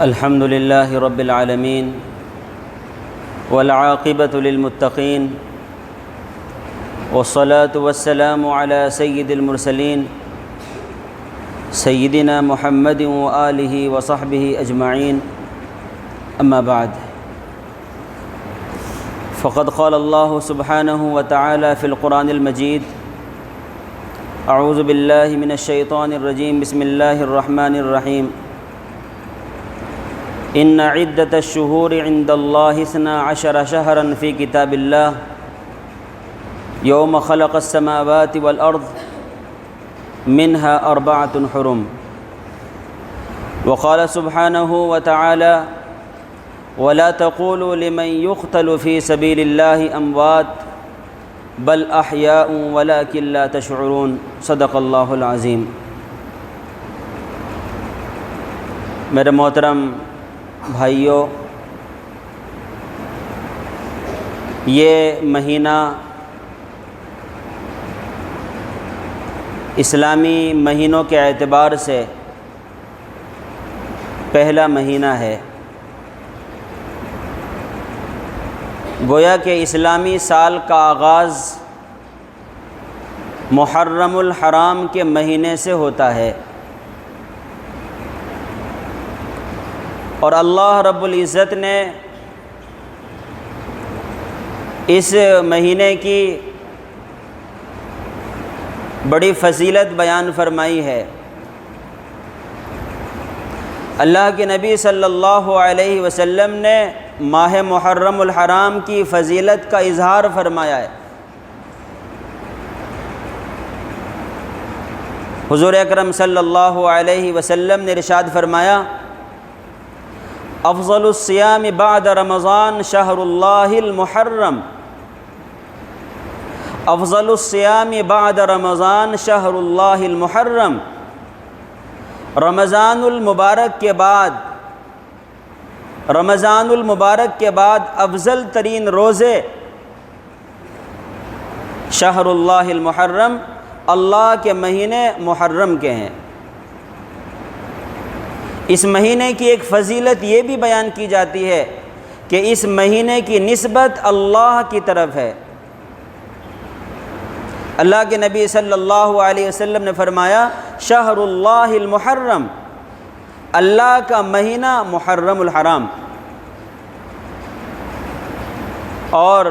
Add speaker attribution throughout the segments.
Speaker 1: الحمد لله رب العالمين والعاقبة للمتقين والصلاة والسلام على سيد المرسلين سيدنا محمد وآله وصحبه أجمعين. أما بعد فقد قال الله سبحانه وتعالى في القرآن المجيد أعوذ بالله من الشيطان الرجيم بسم الله الرحمن الرحيم. إن عدة الشهور عند الله اثنا عشر شهرا في كتاب الله. يوم خلق السماوات والأرض منها أربعة حرم. وقال سبحانه وتعالى ولا تقولوا لمن يقتل في سبيل الله أموات بل أحياء ولكن لا تشعرون. صدق الله العظيم. میرے محترم بھائیوں یہ مہینہ اسلامی مہینوں کے اعتبار سے پہلا مہینہ ہے۔ گویا کہ اسلامی سال کا آغاز محرم الحرام کے مہینے سے ہوتا ہے۔ اور اللہ رب العزت نے اس مہینے کی بڑی فضیلت بیان فرمائی ہے۔ اللہ کے نبی صلی اللہ علیہ وسلم نے ماہ محرم الحرام کی فضیلت کا اظہار فرمایا ہے۔ حضور اکرم صلی اللہ علیہ وسلم نے ارشاد فرمایا افضل الصیام بعد رمضان شہر اللہ المحرم. افضل الصیام بعد رمضان شہر اللہ المحرم. رمضان المبارک کے بعد، رمضان المبارک کے بعد افضل ترین روزے شہر اللہ المحرم اللہ کے مہینے محرم کے ہیں۔ اس مہینے کی ایک فضیلت یہ بھی بیان کی جاتی ہے کہ اس مہینے کی نسبت اللہ کی طرف ہے۔ اللہ کے نبی صلی اللہ علیہ وسلم نے فرمایا شہر اللہ المحرم۔ اللہ کا مہینہ محرم الحرام۔ اور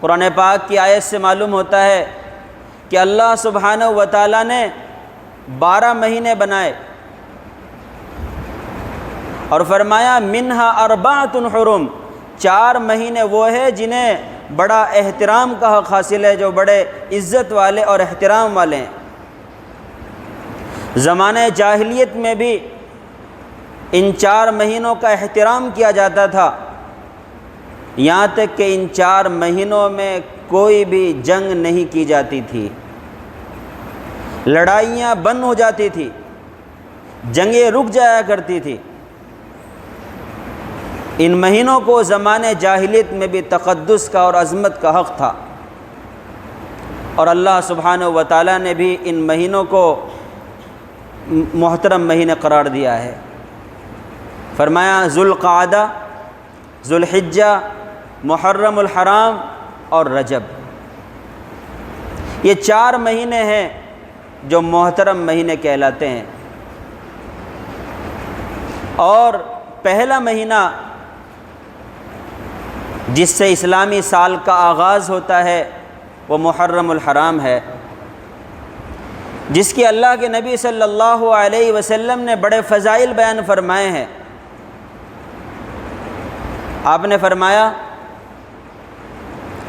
Speaker 1: قرآن پاک کی آیت سے معلوم ہوتا ہے کہ اللہ سبحانہ و تعالیٰ نے بارہ مہینے بنائے۔ اور فرمایا، منہا اربعۃ حرم، چار مہینے وہ ہے جنہیں بڑا احترام کا حق حاصل ہے، جو بڑے عزت والے اور احترام والے ہیں۔ زمانہ جاہلیت میں بھی ان چار مہینوں کا احترام کیا جاتا تھا۔ یہاں تک کہ ان چار مہینوں میں کوئی بھی جنگ نہیں کی جاتی تھی۔ لڑائیاں بند ہو جاتی تھی۔ جنگیں رک جایا کرتی تھی۔ ان مہینوں کو زمانے جاہلیت میں بھی تقدس کا اور عظمت کا حق تھا۔ اور اللہ سبحانہ و تعالیٰ نے بھی ان مہینوں کو محترم مہینے قرار دیا ہے۔ فرمایا، ذوالقعدہ، ذوالحجہ، محرم الحرام اور رجب۔ یہ چار مہینے ہیں جو محترم مہینے کہلاتے ہیں۔ اور پہلا مہینہ جس سے اسلامی سال کا آغاز ہوتا ہے، وہ محرم الحرام ہے۔ جس کی اللہ کے نبی صلی اللہ علیہ وسلم نے بڑے فضائل بیان فرمائے ہیں۔ آپ نے فرمایا،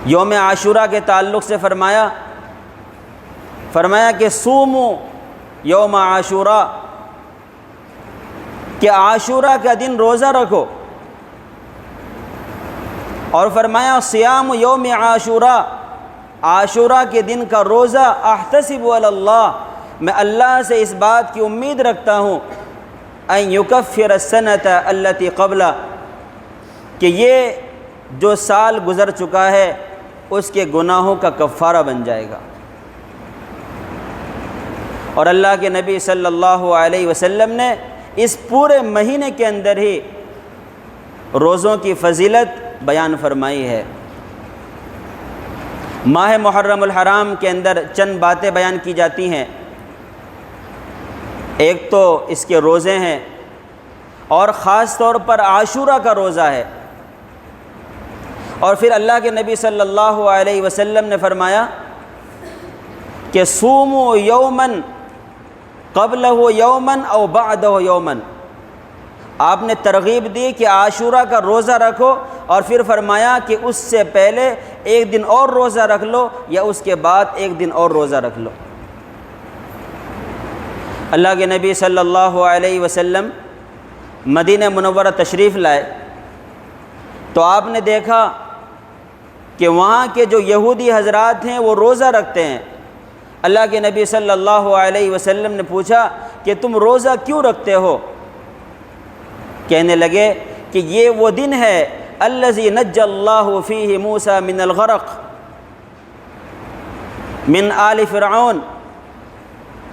Speaker 1: یوم عاشورہ کے تعلق سے فرمایا فرمایا کہ سومو یوم عاشورہ، کہ عاشورہ کا دن روزہ رکھو۔ اور فرمایا سیام یوم عاشورہ. عاشورہ کے دن کا روزہ احتسب اللہ میں اللہ سے اس بات کی امید رکھتا ہوں این یکفر السنت التی قبل کہ یہ جو سال گزر چکا ہے، اس کے گناہوں کا کفارہ بن جائے گا۔ اور اللہ کے نبی صلی اللہ علیہ وسلم نے اس پورے مہینے کے اندر ہی روزوں کی فضیلت بیان فرمائی ہے۔ ماہ محرم الحرام کے اندر چند باتیں بیان کی جاتی ہیں۔ ایک تو اس کے روزے ہیں اور خاص طور پر عاشورہ کا روزہ ہے۔ اور پھر اللہ کے نبی صلی اللہ علیہ وسلم نے فرمایا کہ سوم و یومن قبل ہو یومن او بعد ہو یومن آپ نے ترغیب دی کہ عاشورہ کا روزہ رکھو اور پھر فرمایا کہ اس سے پہلے ایک دن اور روزہ رکھ لو یا اس کے بعد ایک دن اور روزہ رکھ لو۔ اللہ کے نبی صلی اللہ علیہ وسلم مدینہ منورہ تشریف لائے۔ تو آپ نے دیکھا کہ وہاں کے جو یہودی حضرات ہیں وہ روزہ رکھتے ہیں۔ اللہ کے نبی صلی اللہ علیہ وسلم نے پوچھا کہ تم روزہ کیوں رکھتے ہو؟ کہنے لگے کہ یہ وہ دن ہے الزی نج اللہ فیہ موسیٰ من الغرق من آل فرعون.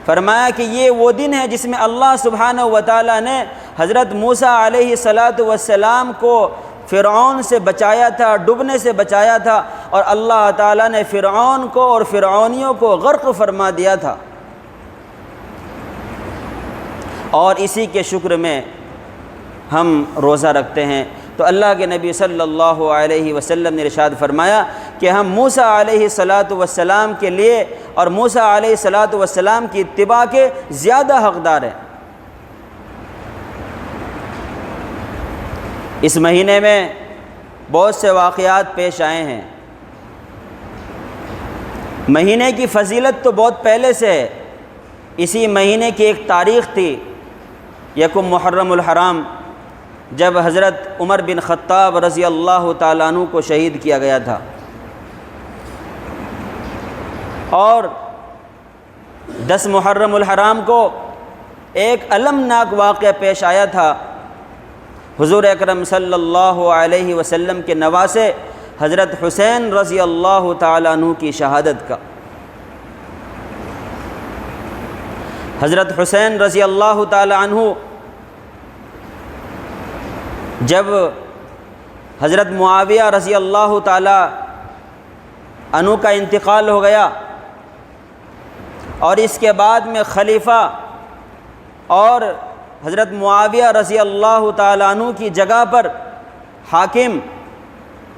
Speaker 1: فرمایا کہ یہ وہ دن ہے جس میں اللہ سبحانہ و تعالیٰ نے حضرت موسیٰ علیہ صلاۃ والسلام کو فرعون سے بچایا تھا ڈبنے سے بچایا تھا اور اللہ تعالیٰ نے فرعون کو اور فرعونیوں کو غرق فرما دیا تھا۔ اور اسی کے شکر میں ہم روزہ رکھتے ہیں۔ تو اللہ کے نبی صلی اللہ علیہ وسلم نے ارشاد فرمایا کہ ہم موسیٰ علیہ صلاۃ والسلام کے لیے اور موسیٰ علیہ صلاۃ والسلام کی اتباع کے زیادہ حقدار ہیں۔ اس مہینے میں بہت سے واقعات پیش آئے ہیں۔ مہینے کی فضیلت تو بہت پہلے سے ہے۔ اسی مہینے کی ایک تاریخ تھی، یکم محرم الحرام۔ جب حضرت عمر بن خطاب رضی اللہ تعالیٰ عنہ کو شہید کیا گیا تھا۔ اور دس محرم الحرام کو ایک المناک واقعہ پیش آیا تھا۔ حضور اکرم صلی اللہ علیہ وسلم کے نواسے حضرت حسین رضی اللہ تعالیٰ عنہ کی شہادت کا۔ حضرت حسین رضی اللہ تعالیٰ عنہ جب حضرت معاویہ رضی اللہ تعالیٰ عنہ کا انتقال ہو گیا اور اس کے بعد میں خلیفہ اور حضرت معاویہ رضی اللہ تعالیٰ عنہ کی جگہ پر حاکم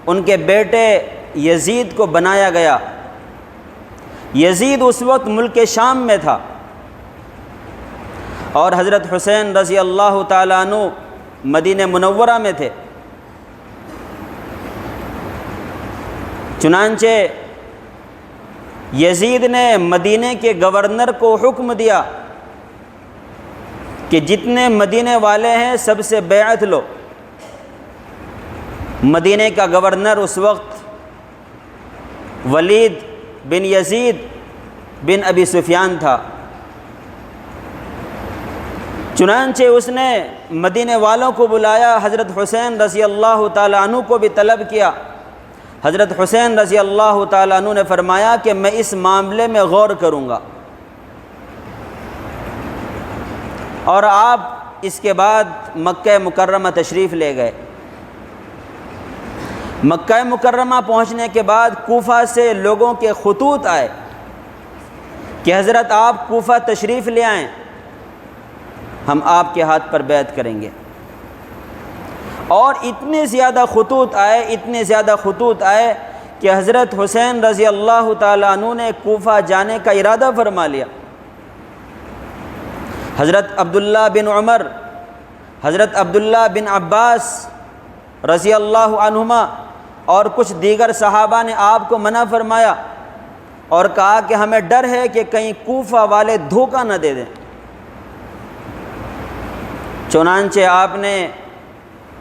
Speaker 1: ان کے بیٹے یزید کو بنایا گیا۔ یزید اس وقت ملک شام میں تھا اور حضرت حسین رضی اللہ تعالیٰ عنہ مدینہ منورہ میں تھے۔ چنانچہ یزید نے مدینہ کے گورنر کو حکم دیا کہ جتنے مدینہ والے ہیں سب سے بیعت لو۔ مدینہ کا گورنر اس وقت ولید بن یزید بن ابی سفیان تھا۔ چنانچہ اس نے مدینہ والوں کو بلایا، حضرت حسین رضی اللہ تعالیٰ عنہ کو بھی طلب کیا۔ حضرت حسین رضی اللہ تعالیٰ عنہ نے فرمایا کہ میں اس معاملے میں غور کروں گا۔ اور آپ اس کے بعد مکہ مکرمہ تشریف لے گئے۔ مکہ مکرمہ پہنچنے کے بعد کوفہ سے لوگوں کے خطوط آئے کہ حضرت آپ کوفہ تشریف لے آئیں۔ ہم آپ کے ہاتھ پر بیعت کریں گے۔ اور اتنے زیادہ خطوط آئے، اتنے زیادہ خطوط آئے کہ حضرت حسین رضی اللہ تعالیٰ عنہ نے کوفہ جانے کا ارادہ فرما لیا۔ حضرت عبداللہ بن عمر، حضرت عبداللہ بن عباس رضی اللہ عنہما اور کچھ دیگر صحابہ نے آپ کو منع فرمایا اور کہا کہ ہمیں ڈر ہے کہ کہیں کوفہ والے دھوکہ نہ دے دیں۔ چنانچہ آپ نے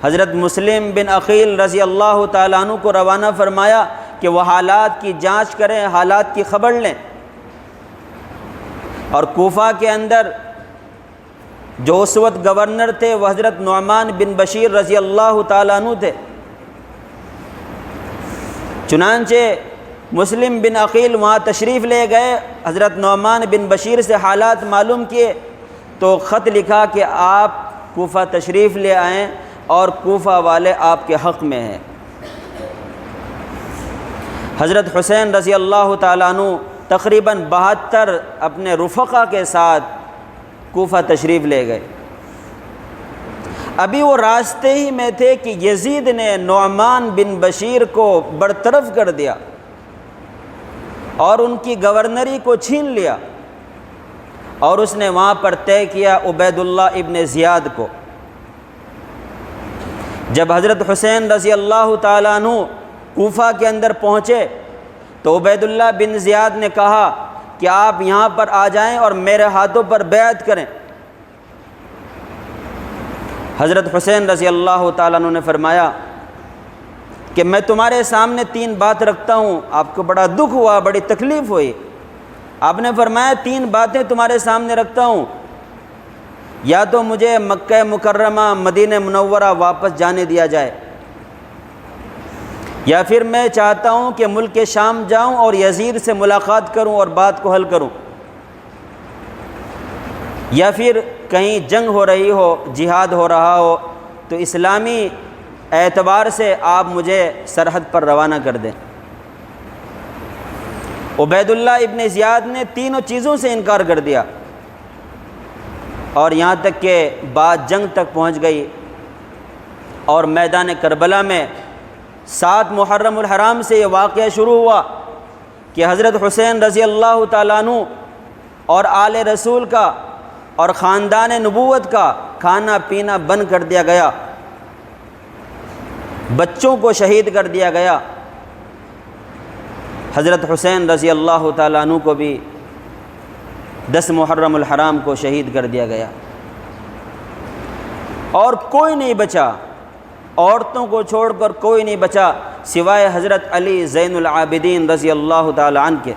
Speaker 1: حضرت مسلم بن عقیل رضی اللہ تعالیٰ عنہ کو روانہ فرمایا کہ وہ حالات کی جانچ کریں، حالات کی خبر لیں۔ اور کوفہ کے اندر جو اس وقت گورنر تھے، وہ حضرت نعمان بن بشیر رضی اللہ تعالیٰ عنہ تھے۔ چنانچہ مسلم بن عقیل وہاں تشریف لے گئے، حضرت نعمان بن بشیر سے حالات معلوم کیے۔ تو خط لکھا کہ آپ کوفہ تشریف لے آئیں اور کوفہ والے آپ کے حق میں ہیں۔ حضرت حسین رضی اللہ تعالیٰ عنہ تقریباً بہتر اپنے رفقا کے ساتھ کوفہ تشریف لے گئے۔ ابھی وہ راستے ہی میں تھے کہ یزید نے نعمان بن بشیر کو برطرف کر دیا اور ان کی گورنری کو چھین لیا۔ اور اس نے وہاں پر طے کیا عبید اللہ ابن زیاد کو۔ جب حضرت حسین رضی اللہ تعالیٰ عنہ کوفہ کے اندر پہنچے تو عبید اللہ بن زیاد نے کہا کہ آپ یہاں پر آ جائیں اور میرے ہاتھوں پر بیعت کریں۔ حضرت حسین رضی اللہ تعالیٰ عنہ نے فرمایا کہ میں تمہارے سامنے تین بات رکھتا ہوں، آپ کو بڑا دکھ ہوا، بڑی تکلیف ہوئی۔ آپ نے فرمایا تین باتیں تمہارے سامنے رکھتا ہوں۔ یا تو مجھے مکہ مکرمہ، مدینہ منورہ واپس جانے دیا جائے۔ یا پھر میں چاہتا ہوں کہ ملک شام جاؤں اور یزید سے ملاقات کروں اور بات کو حل کروں۔ یا پھر کہیں جنگ ہو رہی ہو، جہاد ہو رہا ہو، تو اسلامی اعتبار سے آپ مجھے سرحد پر روانہ کر دیں۔ عبید اللہ ابن زیاد نے تینوں چیزوں سے انکار کر دیا اور یہاں تک کہ بات جنگ تک پہنچ گئی اور میدان کربلا میں سات محرم الحرام سے یہ واقعہ شروع ہوا کہ حضرت حسین رضی اللہ تعالیٰ عنہ اور آل رسول کا اور خاندان نبوت کا کھانا پینا بند کر دیا گیا، بچوں کو شہید کر دیا گیا۔ حضرت حسین رضی اللہ تعالیٰ عنہ کو بھی دس محرم الحرام کو شہید کر دیا گیا۔ اور کوئی نہیں بچا۔ عورتوں کو چھوڑ کر کوئی نہیں بچا سوائے حضرت علی زین العابدین رضی اللہ تعالیٰ عنہ کے۔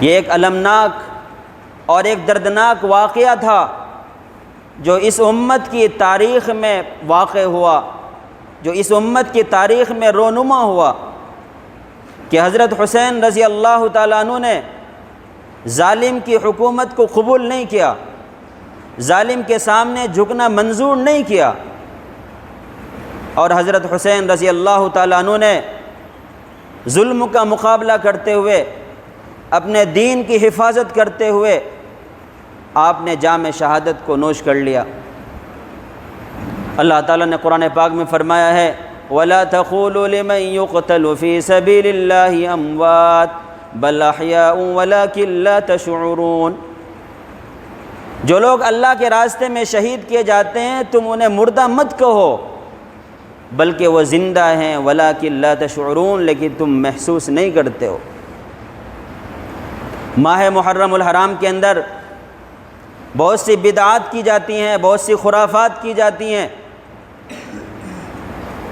Speaker 1: یہ ایک المناک اور ایک دردناک واقعہ تھا جو اس امت کی تاریخ میں واقع ہوا، جو اس امت کی تاریخ میں رونما ہوا۔ کہ حضرت حسین رضی اللہ تعالیٰ عنہ نے ظالم کی حکومت کو قبول نہیں کیا، ظالم کے سامنے جھکنا منظور نہیں کیا۔ اور حضرت حسین رضی اللہ تعالیٰ عنہ نے ظلم کا مقابلہ کرتے ہوئے، اپنے دین کی حفاظت کرتے ہوئے آپ نے جامع شہادت کو نوش کر لیا۔ اللہ تعالیٰ نے قرآن پاک میں فرمایا ہے ولا تقولوا لمن يقتل في سبيل الله اموات بل احياء ولكن لا تشعرون. جو لوگ اللہ کے راستے میں شہید کیے جاتے ہیں، تم انہیں مردہ مت کہو، بلکہ وہ زندہ ہیں ولكن لا تشعرون، لیکن تم محسوس نہیں کرتے ہو۔ ماہ محرم الحرام کے اندر بہت سی بدعات کی جاتی ہیں، بہت سی خرافات کی جاتی ہیں۔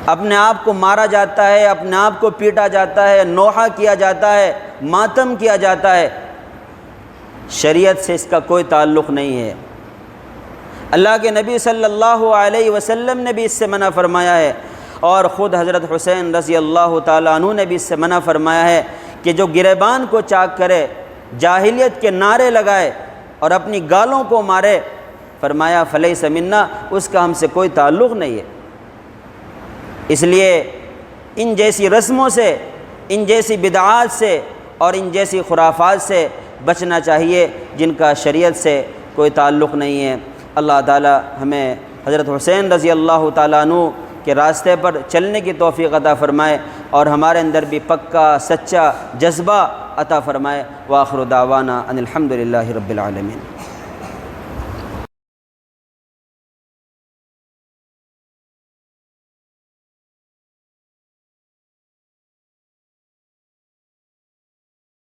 Speaker 1: اپنے آپ کو مارا جاتا ہے، اپنے آپ کو پیٹا جاتا ہے، نوحہ کیا جاتا ہے، ماتم کیا جاتا ہے۔ شریعت سے اس کا کوئی تعلق نہیں ہے۔ اللہ کے نبی صلی اللہ علیہ وسلم نے بھی اس سے منع فرمایا ہے۔ اور خود حضرت حسین رضی اللہ تعالیٰ عنہ نے بھی اس سے منع فرمایا ہے کہ جو گریبان کو چاک کرے، جاہلیت کے نعرے لگائے اور اپنی گالوں کو مارے، فرمایا فلح سمنا اس کا ہم سے کوئی تعلق نہیں ہے۔ اس لیے ان جیسی رسموں سے، ان جیسی بدعات سے اور ان جیسی خرافات سے بچنا چاہیے جن کا شریعت سے کوئی تعلق نہیں ہے۔ اللہ تعالی ہمیں حضرت حسین رضی اللہ تعالیٰ عنہ کے راستے پر چلنے کی توفیق عطا فرمائے اور ہمارے اندر بھی پکا، سچا جذبہ عطا فرمائے۔ واخر دعوانا ان الحمد للہ رب العالمین۔